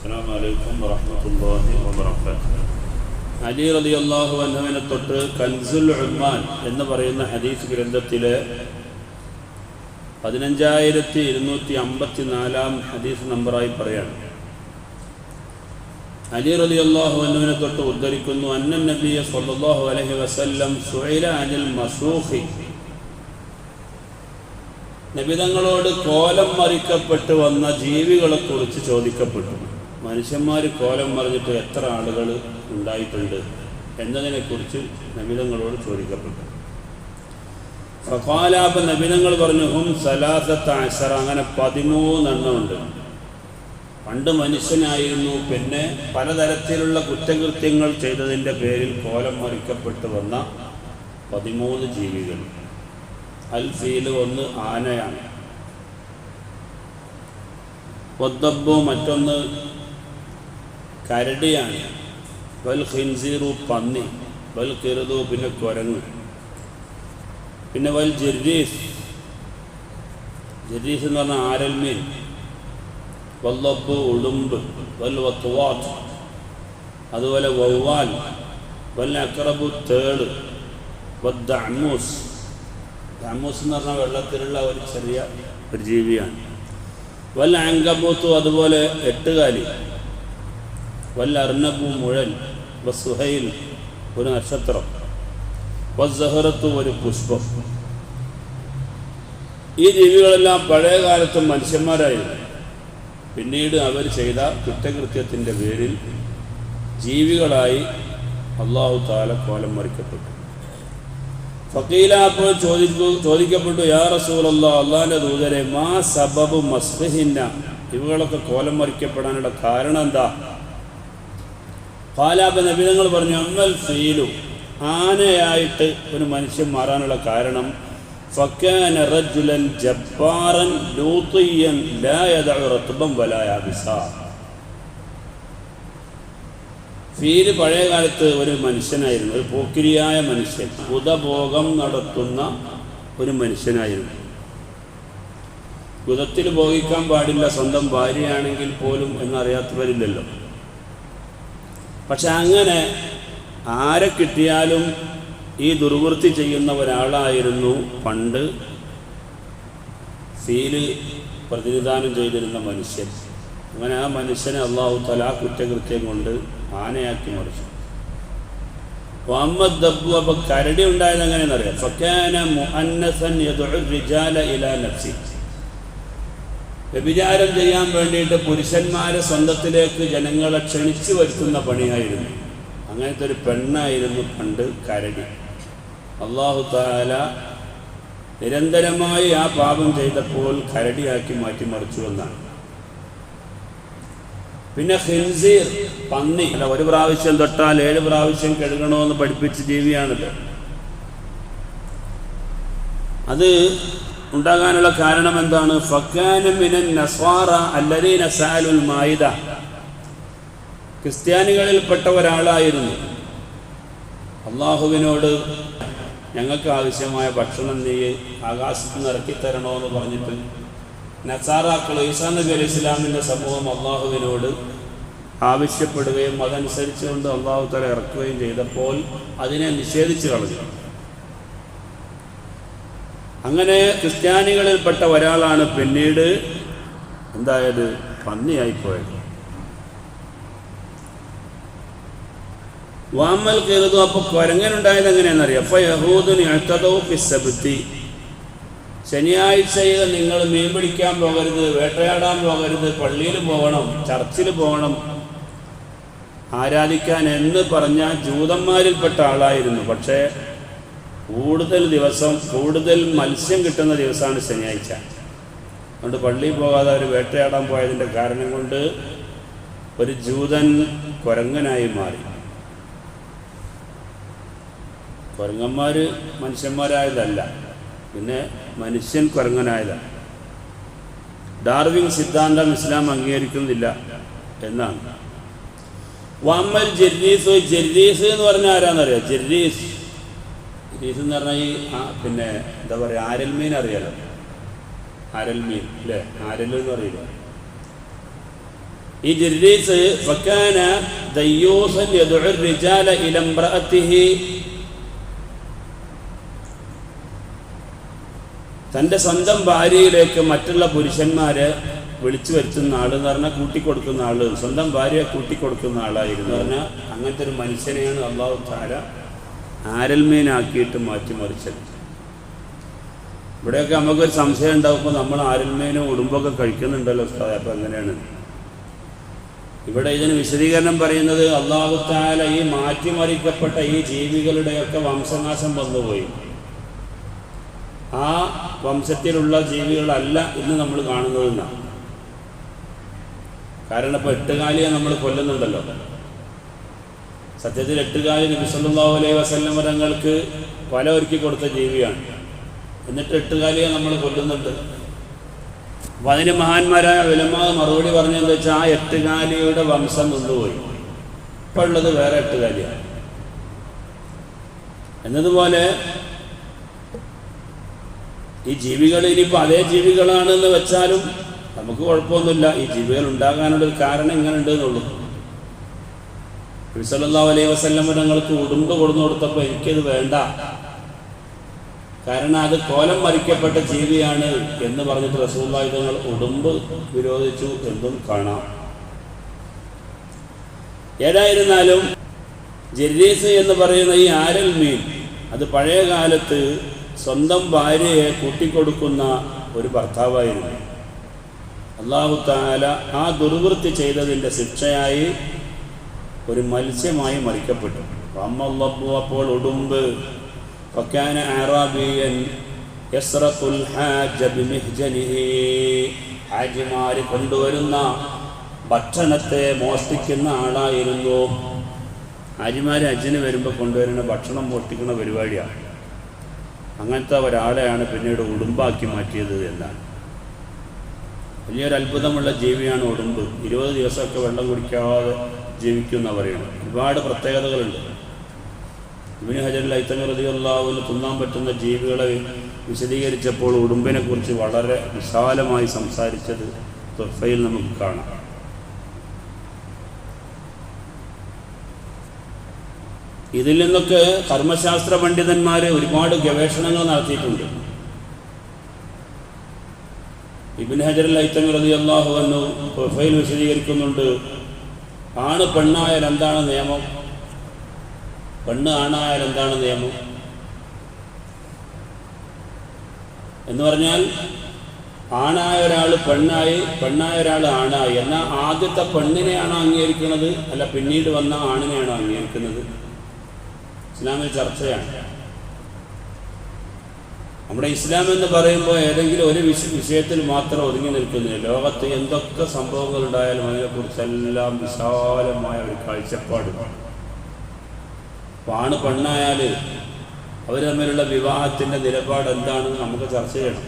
അസ്സാം വലൈക്കും വറഹമത്തല്ലാഹി വബർക്കാത്തു അലി അലി അള്ളാഹു തൊട്ട് കൻസുൽ ഉമ്മാൻ എന്ന് പറയുന്ന ഹദീസ് ഗ്രന്ഥത്തിലെ പതിനഞ്ചായിരത്തി ഇരുന്നൂറ്റി അമ്പത്തി നാലാം ഹദീസ് നമ്പറായി പറയാണ്. അലി അലി അള്ളാഹു അന്നുവിനെ തൊട്ട് ഉദ്ധരിക്കുന്നു അന്നൻ നബിയെ സല്ലാഹു അലഹി വസല്ലം സുഹൈല അനിൽ നബിതങ്ങളോട് കോലം മറിക്കപ്പെട്ട് വന്ന ജീവികളെക്കുറിച്ച് ചോദിക്കപ്പെട്ടു. മനുഷ്യന്മാർ കോലം മറിഞ്ഞിട്ട് എത്ര ആളുകൾ ഉണ്ടായിട്ടുണ്ട് എന്നതിനെക്കുറിച്ച് നബിതങ്ങളോട് ചോദിക്കപ്പെട്ടു. ഫഖാലാബ് നബിതങ്ങൾ പറഞ്ഞു ഹും സലാസത്ത് അസറ അങ്ങനെ പതിമൂന്നെണ്ണമുണ്ട്. പണ്ട് മനുഷ്യനായിരുന്നു പിന്നെ പലതരത്തിലുള്ള കുറ്റകൃത്യങ്ങൾ ചെയ്തതിന്റെ പേരിൽ കോലം മറിക്കപ്പെട്ട് വന്ന പതിമൂന്ന് ജീവികൾ. അൽ ഫീൽ ഒന്ന് ആനയാണ്. ഒദ്ദബു മറ്റൊന്ന് കരടിയാണ്. വൽ ഖിൻസീറു പന്നി വൽ കിറുതു പിന്നെ കുരങ്ങ്. പിന്നെ വൽ ജെരീസ്. ജെരീസ് എന്ന് പറഞ്ഞാൽ ആരൽമീൻ വല്ലൊപ്പ് ഉടുമ്പ് വൽ വത്തുവാത്ത് അതുപോലെ വവ്വാൽ വൽ അക്രബു തേട് വദ്ദഅമൂസ് ദഅമൂസ്. എന്ന് പറഞ്ഞാൽ വെള്ളത്തിലുള്ള ഒരു ചെറിയ ഒരു ജീവിയാണ്. വല്ല അങ്കബൂത്തു അതുപോലെ എട്ടുകാലി. വല്ല അർണബു മുഴൽ വസുഹൈൽ ഒരു നക്ഷത്രം വസഹറത്തു ഒരു പുഷ്പം. ഈ ജീവികളെല്ലാം പഴയ കാലത്ത് മനുഷ്യന്മാരായിരുന്നു. പിന്നീട് അവർ ചെയ്ത കുറ്റകൃത്യത്തിന്റെ പേരിൽ ജീവികളായി അള്ളാഹു താല കോലം മറിക്കപ്പെട്ടു. ഫക്കീല അപ്പോൾ ചോദിച്ചു ചോദിക്കപ്പെട്ടു യാ റസൂലല്ല അള്ളാഹിന്റെ ദൂതരെ മാ സബബ് മസ്ഹിന്ന ഇവകളൊക്കെ കോലം മറിക്കപ്പെടാനുള്ള കാരണം എന്താ? പാലാപ നബിതങ്ങൾ പറഞ്ഞു അമ്മൽ ഫീലു. ആനയായിട്ട് ഒരു മനുഷ്യൻ മാറാനുള്ള കാരണം ഫക്കാന റജുലൻ ജബ്ബാറൻ ലൂത്തിയൻ ലാ യദഉ വലാ ഫീൽ പഴയ ഒരു മനുഷ്യനായിരുന്നു ഒരു പോക്കിരിയായ മനുഷ്യൻ ബുധഭോഗം നടത്തുന്ന ഒരു മനുഷ്യനായിരുന്നു. ബുധത്തിൽ ഭോഗിക്കാൻ പാടില്ല സ്വന്തം ഭാര്യയാണെങ്കിൽ പോലും എന്നറിയാത്തവരില്ലല്ലോ. പക്ഷെ അങ്ങനെ ആരെ കിട്ടിയാലും ഈ ദുർവൃത്തി ചെയ്യുന്ന ഒരാളായിരുന്നു പണ്ട് സീൽ പ്രതിനിധാനം ചെയ്തിരുന്ന മനുഷ്യൻ. അങ്ങനെ ആ മനുഷ്യനെ അള്ളാഹു തല കുറ്റകൃത്യം കൊണ്ട് ആനയാക്കി മറിച്ചു. മുഹമ്മദ് ദബ്ബു അപ്പൊ കരടി ഉണ്ടായത് എങ്ങനെയെന്നറിയാം ഫക്കാന മുഅന്നസൻ യദ്ഉ റിജാല ഇലാ നഫ്സി വ്യഭിചാരം ചെയ്യാൻ വേണ്ടിയിട്ട് പുരുഷന്മാരെ സ്വന്തത്തിലേക്ക് ജനങ്ങളെ ക്ഷണിച്ചു വരുത്തുന്ന പണിയായിരുന്നു. അങ്ങനത്തെ ഒരു പെണ്ണായിരുന്നു പണ്ട് കരടി. അള്ളാഹു താല നിരന്തരമായി ആ പാപം ചെയ്തപ്പോൾ കരടിയാക്കി മാറ്റിമറിച്ചു എന്നാണ്. പിന്നെ ഹിൻസീർ പന്നി. അല്ല ഒരു പ്രാവശ്യം തൊട്ടാൽ ഏഴ് പ്രാവശ്യം കഴുകണമെന്ന് പഠിപ്പിച്ച ജീവിയാണല്ലോ അത് ഉണ്ടാകാനുള്ള കാരണം എന്താണ്? ഫക്കാനമിനൻ നസ്വാറ അല്ലദീന നസാലുൽ മായിദ. ക്രിസ്ത്യാനികളിൽപ്പെട്ട ഒരാളായിരുന്നു. അള്ളാഹുവിനോട് ഞങ്ങൾക്ക് ആവശ്യമായ ഭക്ഷണം നീ ആകാശത്ത് നിന്ന് ഇറക്കിത്തരണോ എന്ന് പറഞ്ഞിട്ട് നസാറാക്കൾ ഈസാ നബി അലൈഹി ഇസ്ലാമിന്റെ സമൂഹം അള്ളാഹുവിനോട് ആവശ്യപ്പെടുകയും അതനുസരിച്ചുകൊണ്ട് അള്ളാഹു തല ഇറക്കുകയും ചെയ്തപ്പോൾ അതിനെ നിഷേധിച്ചു കളഞ്ഞു. അങ്ങനെ ക്രിസ്ത്യാനികളിൽപ്പെട്ട ഒരാളാണ് പിന്നീട് എന്തായത്? പന്നിയായിപ്പോയത്. വാമൽ കരുതു അപ്പോൾ കുരങ്ങനുണ്ടായത് എങ്ങനെയാണെന്നറിയാം അപ്പോൾ യഹൂദിന് എഴുത്തതോ പിസബത്തി ശനിയാഴ്ചയിൽ നിങ്ങൾ മീൻ പിടിക്കാൻ പോകരുത് വേട്ടയാടാൻ പോകരുത് പള്ളിയിൽ പോകണം ചർച്ചിൽ പോകണം ആരാധിക്കാൻ എന്ന് പറഞ്ഞ ജൂതന്മാരിൽപ്പെട്ട ആളായിരുന്നു. പക്ഷേ കൂടുതൽ ദിവസം കൂടുതൽ മത്സ്യം കിട്ടുന്ന ദിവസമാണ് ശനിയാഴ്ച. അതുകൊണ്ട് പള്ളിയിൽ പോകാതെ അവർ വേട്ടയാടാൻ പോയതിന്റെ കാരണം കൊണ്ട് ഒരു ജൂതൻ കുരങ്ങനായി മാറി. കുരങ്ങന്മാർ മനുഷ്യന്മാരായതല്ല. പിന്നെ മനുഷ്യൻ കുരങ്ങനായതാണ്. ഡാർവിൻ സിദ്ധാന്തം ഇസ്ലാം അംഗീകരിക്കുന്നില്ല എന്നാണ്. വമ്മൽ ജെർദീസ് ജെർദീസ് എന്ന് പറഞ്ഞാൽ ആരാന്നറിയാം ജെരീസ് ഹദീസ് എന്ന് പറഞ്ഞാൽ ഈ പിന്നെ എന്താ പറയുക ആരൽ മീൻ അറിയാലോ? ആരൽ മീൻ അല്ലേ ആരൽ എന്ന് പറയില്ല? ഈ ജിർജീസ് ഫക്കാന ദയ്യൂസൻ യദുഉ റിജാല ഇല തന്റെ സ്വന്തം ഭാര്യയിലേക്ക് മറ്റുള്ള പുരുഷന്മാരെ വിളിച്ചു വരുത്തുന്ന ആൾ എന്ന് പറഞ്ഞാൽ കൂട്ടിക്കൊടുക്കുന്ന ആൾ. സ്വന്തം ഭാര്യയെ കൂട്ടിക്കൊടുക്കുന്ന ആളായിരുന്നു പറഞ്ഞാൽ അങ്ങനത്തെ ഒരു മനുഷ്യനെയാണ് അള്ളാഹു താര ആരൽമീനാക്കിയിട്ട് മാറ്റിമറിച്ചത്. ഇവിടെയൊക്കെ നമുക്കൊരു സംശയം ഉണ്ടാകുമ്പോൾ നമ്മൾ ആരൽമീനും ഉടുമ്പൊക്കെ കഴിക്കുന്നുണ്ടല്ലോ ഉസ്താദ് അപ്പം എങ്ങനെയാണ്? ഇവിടെ ഇതിന് വിശദീകരണം പറയുന്നത് അള്ളാഹുത്താല ഈ മാറ്റിമറിക്കപ്പെട്ട ഈ ജീവികളുടെയൊക്കെ വംശനാശം വന്നുപോയി. ആ വംശത്തിലുള്ള ജീവികളല്ല ഇന്ന് നമ്മൾ കാണുന്നതെന്നാണ്. കാരണം ഇപ്പോൾ എട്ടുകാലിയെ നമ്മൾ കൊല്ലുന്നുണ്ടല്ലോ. സത്യത്തിൽ എട്ടുകാലി നബിസല്ലാഹു അലൈഹി വസല്ലം തങ്ങൾക്ക് പല ഒരുക്കി കൊടുത്ത ജീവിയാണ്. എന്നിട്ട് എട്ടുകാലിയെ നമ്മൾ കൊല്ലുന്നുണ്ട്. അപ്പം അതിന് മഹാന്മാരായ വിലമാ മറുപടി പറഞ്ഞതെന്ന് വെച്ചാൽ ആ എട്ടുകാലിയുടെ വംശം നിന്നുപോയി. ഇപ്പോൾ ഉള്ളത് വേറെ എട്ടുകാലിയാണ്. എന്നതുപോലെ ഈ ജീവികൾ ഇനിയിപ്പോൾ അതേ ജീവികളാണെന്ന് വെച്ചാലും നമുക്ക് കുഴപ്പമൊന്നുമില്ല. ഈ ജീവികൾ ഉണ്ടാകാനുള്ളൊരു കാരണം ഇങ്ങനെ ഉണ്ട് സല്ലല്ലാഹു അലൈഹി വസല്ലം ഞങ്ങൾക്ക് ഉടുമ്പ് കൊടുന്നു കൊടുത്തപ്പോൾ എനിക്കത് വേണ്ട. കാരണം അത് കോലം മരിക്കപ്പെട്ട ജീവിയാണ് എന്ന് പറഞ്ഞിട്ട് റസൂല്ലായി തങ്ങൾ ഉടുമ്പ് വിരോധിച്ചു എന്നും കാണാം. ഏതായിരുന്നാലും ജെരീസ് എന്ന് പറയുന്ന ഈ ആരൽ മീൻ അത് പഴയ കാലത്ത് സ്വന്തം ഭാര്യയെ കൂട്ടിക്കൊടുക്കുന്ന ഒരു ഭർത്താവായിരുന്നു. അള്ളാഹു താല ആ ദുർവൃത്തി ചെയ്തതിന്റെ ശിക്ഷയായി ഒരു മത്സ്യമായി മറിക്കപ്പെട്ടു. അമ്മല്ലബു അപ്പോൾ ഉടുമ്പ്. കൊണ്ടുവരുന്ന ഭക്ഷണത്തെ മോഷ്ടിക്കുന്ന ആളായിരുന്നു. ഹാജിമാർ അജിന് വരുമ്പോൾ കൊണ്ടുവരുന്ന ഭക്ഷണം മോഷ്ടിക്കുന്ന പരിപാടിയാണ്. അങ്ങനത്തെ ഒരാളെയാണ് പിന്നീട് ഉടുമ്പാക്കി മാറ്റിയത് എന്നാണ്. വലിയൊരു അത്ഭുതമുള്ള ജീവിയാണ് ഉടുമ്പ്. ഇരുപത് ദിവസമൊക്കെ വെള്ളം കുടിക്കാതെ ജീവിക്കുന്ന പറയുന്നത് ഒരുപാട് പ്രത്യേകതകളുണ്ട്. ഇബിന് ഹജറിൽ ഐത്തമിറതിയുള്ളാവിന് തിന്നാൻ പറ്റുന്ന ജീവികളെ വിശദീകരിച്ചപ്പോൾ ഉടുമ്പിനെ കുറിച്ച് വളരെ വിശാലമായി സംസാരിച്ചത് തൊഫയിൽ നമുക്ക് കാണാം. ഇതിൽ നിന്നൊക്കെ കർമ്മശാസ്ത്ര പണ്ഡിതന്മാർ ഒരുപാട് ഗവേഷണങ്ങൾ നടത്തിയിട്ടുണ്ട്. ഇബിൻ ഹജർ ഐത്തമി റതി അള്ളാഹു എന്ന് പ്രൊഫൈൽ വിശദീകരിക്കുന്നുണ്ട്. ആണ് പെണ്ണായാൽ എന്താണ് നിയമം? പെണ്ണ് ആണായാൽ എന്താണ് നിയമം? എന്ന് പറഞ്ഞാൽ ആണായ ഒരാൾ പെണ്ണായി പെണ്ണായ ഒരാൾ ആണായി. എന്നാൽ ആദ്യത്തെ പെണ്ണിനെയാണോ അംഗീകരിക്കുന്നത്? അല്ല പിന്നീട് വന്ന ആണിനെയാണോ അംഗീകരിക്കുന്നത്? ഇസ്ലാമിൽ ചർച്ചയാണ്. നമ്മുടെ ഇസ്ലാം എന്ന് പറയുമ്പോൾ ഏതെങ്കിലും ഒരു വിഷ വിഷയത്തിൽ മാത്രം ഒതുങ്ങി നിൽക്കുന്നില്ല ലോകത്ത് എന്തൊക്കെ സംഭവങ്ങൾ ഉണ്ടായാലും അതിനെക്കുറിച്ചെല്ലാം വിശാലമായ ഒരു കാഴ്ചപ്പാട്. പാണ് പെണ്ണായാൽ അവർ തമ്മിലുള്ള വിവാഹത്തിന്റെ നിലപാട് എന്താണെന്ന് നമുക്ക് ചർച്ച ചെയ്യണം.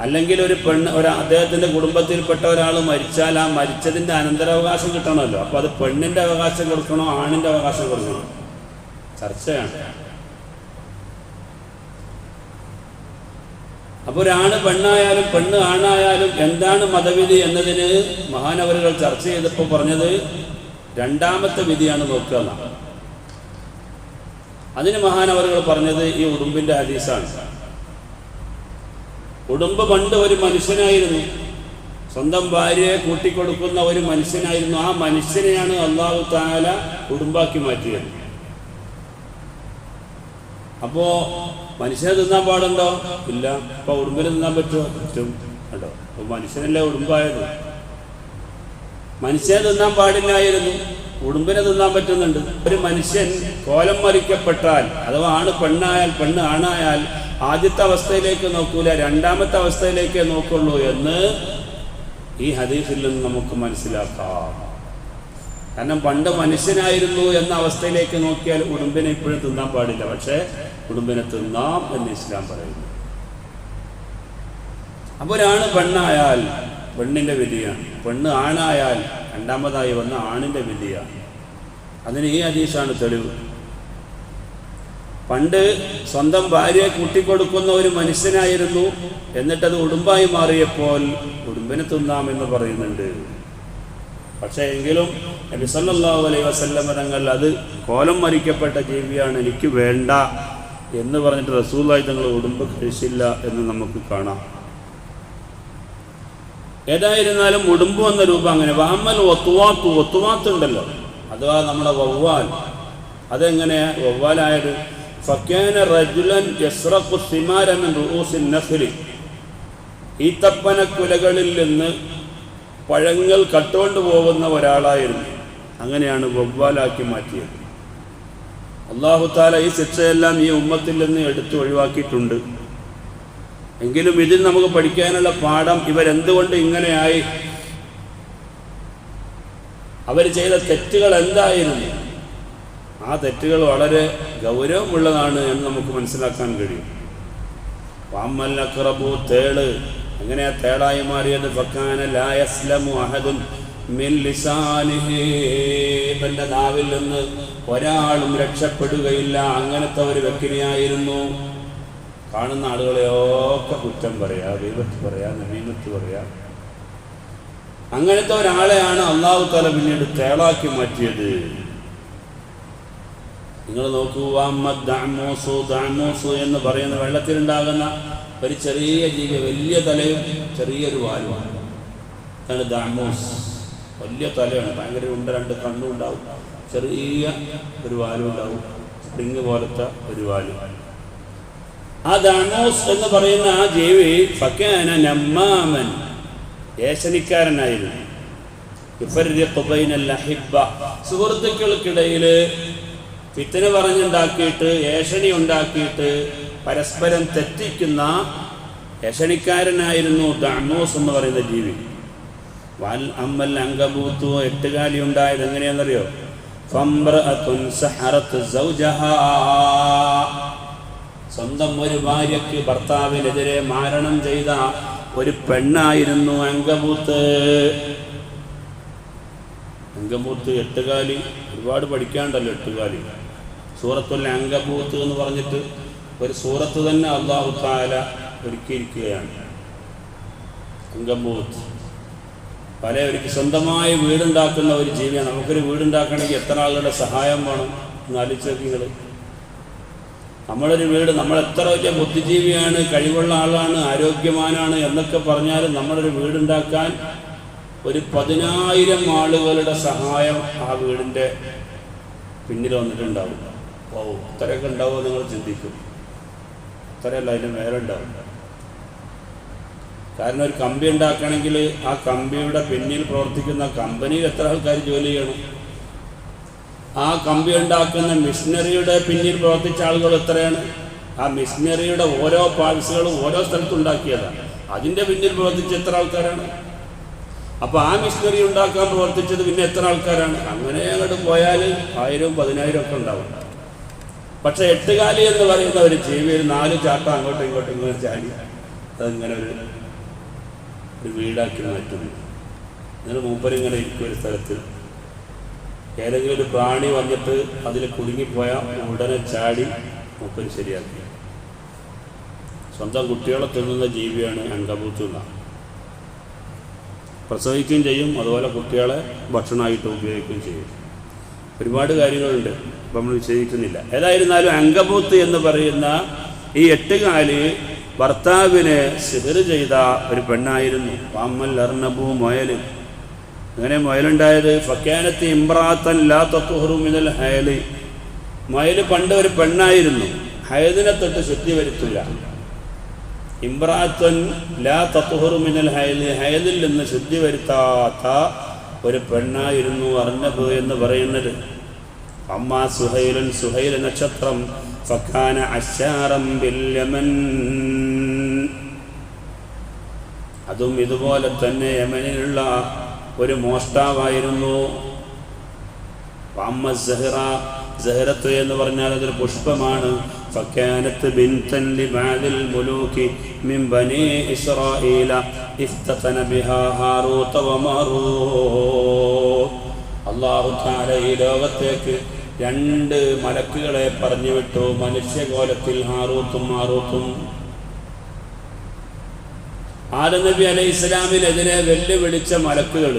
അല്ലെങ്കിൽ ഒരു പെണ്ണ് ഒരു അദ്ദേഹത്തിന്റെ കുടുംബത്തിൽപ്പെട്ട ഒരാൾ മരിച്ചാൽ ആ മരിച്ചതിന്റെ അനന്തരാവകാശം കിട്ടണമല്ലോ. അപ്പോൾ അത് പെണ്ണിന്റെ അവകാശം കൊടുക്കണോ ആണിന്റെ അവകാശം കൊടുക്കണോ? ചർച്ചയാണ്. അപ്പോൾ ഒരാണ് പെണ്ണായാലും പെണ്ണ് ആണായാലും എന്താണ് മതവിധി എന്നതിന് മഹാനവരുകൾ ചർച്ച ചെയ്തപ്പോൾ പറഞ്ഞത് രണ്ടാമത്തെ വിധിയാണ് നോക്കുക എന്നാണ്. അതിന് മഹാനവരുകൾ പറഞ്ഞത് ഈ ഉടുമ്പിന്റെ ഹദീസാണ്. ഉടുമ്പ് പണ്ട് ഒരു മനുഷ്യനായിരുന്നു. സ്വന്തം ഭാര്യയെ കൂട്ടിക്കൊടുക്കുന്ന ഒരു മനുഷ്യനായിരുന്നു. ആ മനുഷ്യനെയാണ് അള്ളാഹു താല ഉടുമ്പാക്കി മാറ്റിയത്. അപ്പോ മനുഷ്യനെ തിന്നാൻ പാടുണ്ടോ? ഇല്ല. അപ്പൊ ഉടുമ്പിനെ തിന്നാൻ പറ്റുമോ? പറ്റും. കേട്ടോ അപ്പൊ മനുഷ്യനല്ലേ ഉടുമ്പായത് മനുഷ്യനെ തിന്നാൻ പാടില്ലായിരുന്നു. ഉടുമ്പിനെ തിന്നാൻ പറ്റുന്നുണ്ട്. ഒരു മനുഷ്യൻ കോലം മറിക്കപ്പെട്ടാൽ അഥവാ ആണ് പെണ്ണായാൽ പെണ്ണ് ആണായാൽ ആദ്യത്തെ അവസ്ഥയിലേക്ക് നോക്കൂല രണ്ടാമത്തെ അവസ്ഥയിലേക്കേ നോക്കുള്ളൂ എന്ന് ഈ ഹദീഫിൽ നിന്ന് നമുക്ക് മനസ്സിലാക്കാം. കാരണം പണ്ട് മനുഷ്യനായിരുന്നു എന്ന അവസ്ഥയിലേക്ക് നോക്കിയാൽ ഉടുമ്പിനെ ഇപ്പോഴും തിന്നാൻ പാടില്ല. പക്ഷേ ഉടുമ്പിനെ തിന്നാം എന്ന് ഇസ്ലാം പറയുന്നു. അപ്പോൾ ഒരാണ് പെണ്ണായാൽ പെണ്ണിന്റെ വിധിയാണ്. പെണ്ണ് ആണായാൽ രണ്ടാമതായി വന്ന ആണിന്റെ വിധിയാണ്. അതിന് ഈ അതീശാണ് തെളിവ്. പണ്ട് സ്വന്തം ഭാര്യയെ കൂട്ടിക്കൊടുക്കുന്ന ഒരു മനുഷ്യനായിരുന്നു. എന്നിട്ടത് ഉടുമ്പായി മാറിയപ്പോൾ ഉടുമ്പിനെ ഉറുമ്പിനെ തിന്നാം എന്ന് പറയുന്നുണ്ട്. പക്ഷേ എങ്കിലും നബി സല്ലല്ലാഹു അലൈഹി വസല്ലം തങ്ങൾ അത് കോലം മരിക്കപ്പെട്ട ജീവിയാണ് എനിക്ക് വേണ്ട എന്ന് പറഞ്ഞിട്ട് റസൂലായി തങ്ങൾ ഉടുമ്പ് കഴിച്ചില്ല എന്ന് നമുക്ക് കാണാം. ഏതായിരുന്നാലും ഉടുമ്പ് എന്ന രൂപം അങ്ങനെ. വാമൽ ഒത്തുവാത്തു ഒത്തുവാത്ത് ഉണ്ടല്ലോ. അഥവാ നമ്മുടെ വവ്വാൽ. അതെങ്ങനെയാ വവ്വാലായത് ഫക്കാന റജുലൻ യസ്റഖു സിമാരൻ റൂസിൻ നഖ്ലി ഈത്തപ്പനക്കുലകളിൽ നിന്ന് പഴങ്ങൾ കട്ടുകൊണ്ട് പോകുന്ന ഒരാളായിരുന്നു. അങ്ങനെയാണ് വവ്വാലാക്കി മാറ്റിയത്. അള്ളാഹു താല ഈ ശിക്ഷയെല്ലാം ഈ ഉമ്മത്തിൽ നിന്ന് എടുത്ത് ഒഴിവാക്കിയിട്ടുണ്ട്. എങ്കിലും ഇതിൽ നമുക്ക് പഠിക്കാനുള്ള പാഠം ഇവരെന്തുകൊണ്ട് ഇങ്ങനെയായി? അവർ ചെയ്ത തെറ്റുകൾ എന്തായിരുന്നു? ആ തെറ്റുകൾ വളരെ ഗൗരവമുള്ളതാണ് എന്ന് നമുക്ക് മനസ്സിലാക്കാൻ കഴിയും. വാമൽ അക്രബു തേൾ. എങ്ങനെയാ തേളായി മാറിയത് തന്റെ നാവിൽ നിന്ന് ഒരാളും രക്ഷപ്പെടുകയില്ല. അങ്ങനത്തെ ഒരു വ്യക്തിയായിരുന്നു. കാണുന്ന ആളുകളെയൊക്കെ കുറ്റം പറയാ ദൈവത്ത് പറയാ നമീമത്ത് പറയാ. അങ്ങനത്തെ ഒരാളെയാണ് അള്ളാഹു തല പിന്നീട് തേളാക്കി മാറ്റിയത്. നിങ്ങൾ നോക്കൂ എന്ന് പറയുന്ന വെള്ളത്തിലുണ്ടാകുന്ന ഒരു ചെറിയ ജീവി വലിയ തലയും ചെറിയൊരു വാലുമാണ്. അതാണ് ദാമോസ്. വലിയ തലയാണ്. ഭയങ്കര ഉണ്ട് രണ്ട് കണ്ണും ഉണ്ടാവും. ചെറിയ ഒരു വാലും ഉണ്ടാവും. സ്പ്രിങ് പോലത്തെ ഒരു വാലു. ആ ദാമോസ് എന്ന് പറയുന്ന ആ ജീവി ഫക്കാന നമ്മാമൻ ഏശനിക്കാരനായിരുന്നു. സുഹൃത്തുക്കൾക്കിടയിൽ ഫിത്തന പറഞ്ഞുണ്ടാക്കിയിട്ട് ഏഷണി ഉണ്ടാക്കിയിട്ട് പരസ്പരം തെറ്റിക്കുന്ന ഏഷണിക്കാരനായിരുന്നു ഡാമോസ് എന്ന് പറയുന്ന ജീവി. വൽ അമ്മൽ അങ്കബൂത്തു എട്ടുകാലി ഉണ്ടായത് എങ്ങനെയാണെന്നറിയോ? സ്വന്തം ഒരു ഭാര്യയ്ക്ക് ഭർത്താവിനെതിരെ മാരണം ചെയ്ത ഒരു പെണ്ണായിരുന്നു അങ്കബൂത്ത് അങ്കബൂത്ത് എട്ടുകാലി ഒരുപാട് പഠിക്കാണ്ടല്ലോ എട്ടുകാലി. സൂറത്തുൽ അങ്കബൂത്ത് എന്ന് പറഞ്ഞിട്ട് ഒരു സൂറത്ത് തന്നെ അള്ളാഹു താല ഒരുക്കിയിരിക്കുകയാണ്. അങ്കബൂത്ത്. പല ഒരിക്കൽ സ്വന്തമായി വീടുണ്ടാക്കുന്ന ഒരു ജീവിയാണ്. നമുക്കൊരു വീടുണ്ടാക്കണമെങ്കിൽ എത്ര ആളുകളുടെ സഹായം വേണം എന്ന് ആലോചിച്ച് നമ്മളൊരു വീട് നമ്മൾ എത്ര വലിയ ബുദ്ധിജീവിയാണ് കഴിവുള്ള ആളാണ് ആരോഗ്യവാനാണ് എന്നൊക്കെ പറഞ്ഞാലും നമ്മളൊരു വീടുണ്ടാക്കാൻ ഒരു പതിനായിരം ആളുകളുടെ സഹായം ആ വീടിന്റെ പിന്നിൽ വന്നിട്ടുണ്ടാവും. ഓ ഇത്രയൊക്കെ ഉണ്ടാവുമോ നിങ്ങൾ ചിന്തിക്കും. ഇത്രയല്ല അതിന്റെ മേലെ ഉണ്ടാവും. കാരണം ഒരു കമ്പി ഉണ്ടാക്കണമെങ്കിൽ ആ കമ്പിയുടെ പിന്നിൽ പ്രവർത്തിക്കുന്ന കമ്പനിയിൽ എത്ര ആൾക്കാർ ജോലി ചെയ്യണം? ആ കമ്പി ഉണ്ടാക്കുന്ന മിഷനറിയുടെ പിന്നിൽ പ്രവർത്തിച്ച ആളുകൾ എത്രയാണ്? ആ മിഷനറിയുടെ ഓരോ പാഴ്സുകളും ഓരോ സ്ഥലത്ത് ഉണ്ടാക്കിയതാണ് അതിന്റെ പിന്നിൽ പ്രവർത്തിച്ച എത്ര ആൾക്കാരാണ്? അപ്പോൾ ആ മിഷനറി ഉണ്ടാക്കാൻ പ്രവർത്തിച്ചത് പിന്നെ എത്ര ആൾക്കാരാണ്? അങ്ങനെ അങ്ങോട്ട് പോയാൽ ആയിരവും പതിനായിരം ഒക്കെ ഉണ്ടാവും. പക്ഷെ എട്ടുകാലി എന്ന് പറയുന്ന ഒരു ജീവി നാല് ചാട്ടം അങ്ങോട്ടും ഇങ്ങോട്ടും ഇങ്ങനെ ചാടി. അതിങ്ങനെ ഒരു ഒരു വീടാക്കി മാറ്റുന്നു. എന്നിട്ട് മൂപ്പരിങ്ങനെ ഇരിക്കും ഒരു സ്ഥലത്ത്. ഏതെങ്കിലും ഒരു പ്രാണി വന്നിട്ട് അതിൽ കുടുങ്ങിപ്പോയാൽ ഉടനെ ചാടി മൂപ്പര് ശരിയാക്കി. സ്വന്തം കുട്ടികളെ തിന്നുന്ന ജീവിയാണ് അങ്കബൂത്ത് എന്ന. പ്രസവിക്കുകയും ചെയ്യും അതുപോലെ കുട്ടികളെ ഭക്ഷണമായിട്ട് ഉപയോഗിക്കുകയും ചെയ്യും. ഒരുപാട് കാര്യങ്ങളുണ്ട്. അപ്പം നമ്മൾ വിശദീകരിക്കുന്നില്ല. ഏതായിരുന്നാലും അങ്കബൂത്ത് എന്ന് പറയുന്ന ഈ എട്ടുകാൽ ഭർത്താവിനെ സിഹർ ചെയ്ത ഒരു പെണ്ണായിരുന്നു. പാമ്മൽ അർണബു മൊയൽ. അങ്ങനെ മൊയലുണ്ടായത് ഫക്കാനത്ത് ഇമ്രാത്തൻ ലാ തത്തുഹറു മിനൽ ഹയൽ. മൊയൽ പണ്ട് ഒരു പെണ്ണായിരുന്നു. ഹയദിനെ തൊട്ട് ശുദ്ധി വരുത്തില്ല. ഇമ്രാത്തൻ ലാ തത്തുഹറു മിനൽ ഹയൽ. ഹയദിൽ നിന്ന് ശുദ്ധി വരുത്താത്ത ഒരു പെണ്ണായിരുന്നു അർണബ് എന്ന് പറയുന്നത്. അമ്മ സുഹൈലൻ സുഹൈല നക്ഷത്രം ഫക്കാന അശാറം ബില്ലമൻ അതും ഇതുപോലെ തന്നെ യമനിലുള്ള ഒരു മോഷ്ടാവായിരുന്നു. അമ്മ സഹിറ സഹിറത്ത് എന്ന് പറഞ്ഞാൽ അതൊരു പുഷ്പമാണ്. ഫക്കാനത്ത് ബിൻതൻ ലിബഅദിൽ മുലൂകി മിൻ ബനി ഇസ്രായീല ഇഫ്തതന ബിഹാ ഹാറൂത വമാറൂത് അല്ലാഹു തആല ഈ ലോകത്തേക്ക് രണ്ട് മലക്കുകളെ പറഞ്ഞു വിട്ടു. മനുഷ്യകോലത്തിൽ ഹാറൂത്തും മാറൂത്തും. ആ നബി അലൈഹി ഇസ്ലാമിനെതിരെ വെല്ലുവിളിച്ച മലക്കുകൾ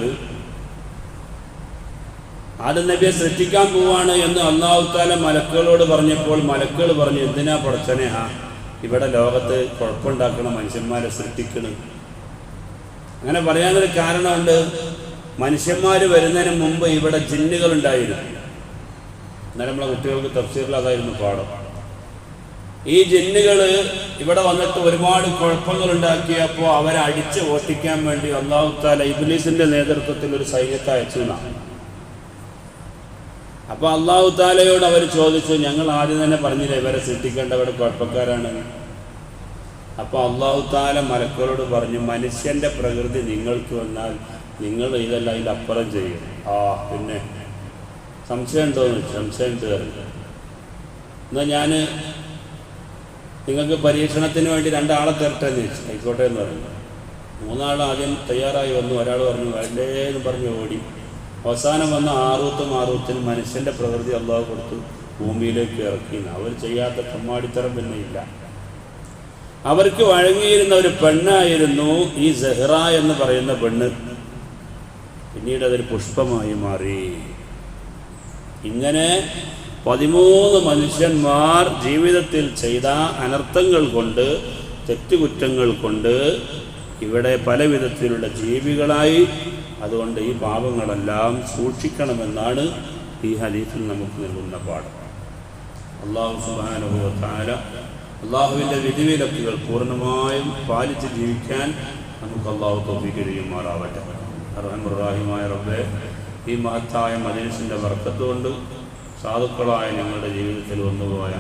ആദം നബിയെ സൃഷ്ടിക്കാൻ പോവാണ് എന്ന് അള്ളാഹുത്താല മലക്കുകളോട് പറഞ്ഞപ്പോൾ മലക്കുകൾ പറഞ്ഞു എന്തിനാ പടച്ചനെ? ആ ഇവിടെ ലോകത്ത് കുഴപ്പമുണ്ടാക്കണം മനുഷ്യന്മാരെ സൃഷ്ടിക്കണം. അങ്ങനെ പറയാനൊരു കാരണമുണ്ട്. മനുഷ്യന്മാർ വരുന്നതിന് മുമ്പ് ഇവിടെ ജിന്നുകൾ ഉണ്ടായിരുന്നു. എന്നാലും നമ്മളെ കുട്ടികൾക്ക് തഫ്സീറിൽ അതായിരുന്നു പാഠം. ഈ ജിന്നുകൾ ഇവിടെ വന്നിട്ട് ഒരുപാട് കുഴപ്പങ്ങൾ ഉണ്ടാക്കിയപ്പോൾ അവരെ അടിച്ച് ഓട്ടിക്കാൻ വേണ്ടി അള്ളാഹുത്താല ഇബ്ലീസിന്റെ നേതൃത്വത്തിൽ ഒരു സൈന്യത്തെ അയച്ചു എന്നാണ്. അപ്പൊ അള്ളാഹു താലയോട് അവർ ചോദിച്ചു ഞങ്ങൾ ആദ്യം തന്നെ പറഞ്ഞില്ലേ ഇവരെ സൃഷ്ടിക്കേണ്ടവരെ കുഴപ്പക്കാരാണ്? അപ്പോൾ അള്ളാഹു താല മലക്കളോട് പറഞ്ഞു മനുഷ്യന്റെ പ്രകൃതി നിങ്ങൾക്ക് വന്നാൽ നിങ്ങൾ ഇതെല്ലാം അപ്പുറം ചെയ്യും. ആ പിന്നെ സംശയം ഉണ്ടോ സംശയം പറഞ്ഞു. എന്നാ ഞാൻ നിങ്ങൾക്ക് പരീക്ഷണത്തിന് വേണ്ടി രണ്ടാളെ തരട്ടെ എന്ന് ചോദിച്ചു. ആയിക്കോട്ടെ എന്ന് പറഞ്ഞു. മൂന്നാൾ ആദ്യം തയ്യാറായി വന്നു. ഒരാൾ പറഞ്ഞു വേണ്ടേ എന്ന് പറഞ്ഞു ഓടി. അവസാനം വന്ന ആറൂത്തും ആറൂത്തിനും മനുഷ്യന്റെ പ്രകൃതി അള്ളാഹു കൊടുത്തു. ഭൂമിയിലേക്ക് ഇറക്കി. അവർ ചെയ്യാത്ത കമ്മാടിത്തരം പിന്നെ ഇല്ല. അവർക്ക് വഴങ്ങിയിരുന്ന ഒരു പെണ്ണായിരുന്നു ഈ സെഹ്റ എന്ന് പറയുന്ന പെണ്ണ്. പിന്നീട് അതൊരു പുഷ്പമായി മാറി. ഇങ്ങനെ പതിമൂന്ന് മനുഷ്യന്മാർ ജീവിതത്തിൽ ചെയ്ത അനർത്ഥങ്ങൾ കൊണ്ട് തെറ്റുകുറ്റങ്ങൾ കൊണ്ട് ഇവിടെ പല ജീവികളായി അതുകൊണ്ട് ഈ പാപങ്ങളെല്ലാം സൂക്ഷിക്കണമെന്നാണ് ഈ ഹദീഫിൽ നമുക്ക് നൽകുന്ന പാഠം. അള്ളാഹു സുബാനുഭവത്താല അള്ളാഹുവിന്റെ വിധിവിലക്കുകൾ പൂർണമായും പാലിച്ച് ജീവിക്കാൻ നമുക്ക് അള്ളാഹു തോപ്പിക്ക് മാറാവട്ടെ അർഹമുറാഹിമായ റബ്ബെ ഈ മഹത്തായ മനുഷ്യന്റെ വർക്കത്തുകൊണ്ട് സാധുക്കളായ ഞങ്ങളുടെ ജീവിതത്തിൽ വന്നുപോയ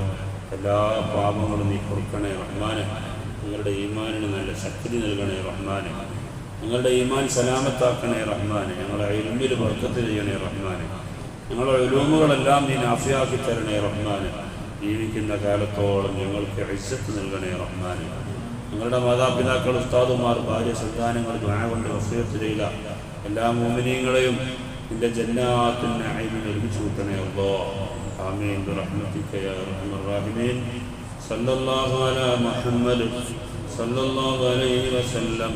എല്ലാ പാപങ്ങളും നീ പൊറുക്കണേ റഹ്മാനെ. നിങ്ങളുടെ ഈമാനിന് നല്ല ശക്തി നൽകണേ റഹ്മാനെ. ഞങ്ങളുടെ ഈമാൻ സലാമത്താക്കണേ റഹ്മാനെ. ഞങ്ങളെ ഇൽമിൽ വർക്കത്ത് ചെയ്യണേ റഹ്മാനെ. ഞങ്ങളുടെ ഒലൂമുകളെല്ലാം നീ നാഫിയാക്കി തരണേ റഹ്മാനെ. ജീവിക്കുന്ന കാലത്തോളം ഞങ്ങൾക്ക് ഐസത്ത് നൽകണേ റഹ്മാനെ. ഞങ്ങളുടെ മാതാപിതാക്കൾ ഉസ്താദുമാർ ഭാര്യ സന്താനങ്ങൾ കൊണ്ട് വസീയത്ത് ചെയ്ത എല്ലാ മോമിനിയങ്ങളെയും നിന്റെ ജന്നാത്തിന്റെ അയിന് നിർമ്മിച്ചു കൂട്ടണേ അല്ലോ ആമീൻ. റഹ്മത്തിക്ക യാ സല്ലല്ലാഹു അല മുഹമ്മദ് സല്ലല്ലാഹു അലൈഹി വസല്ലം.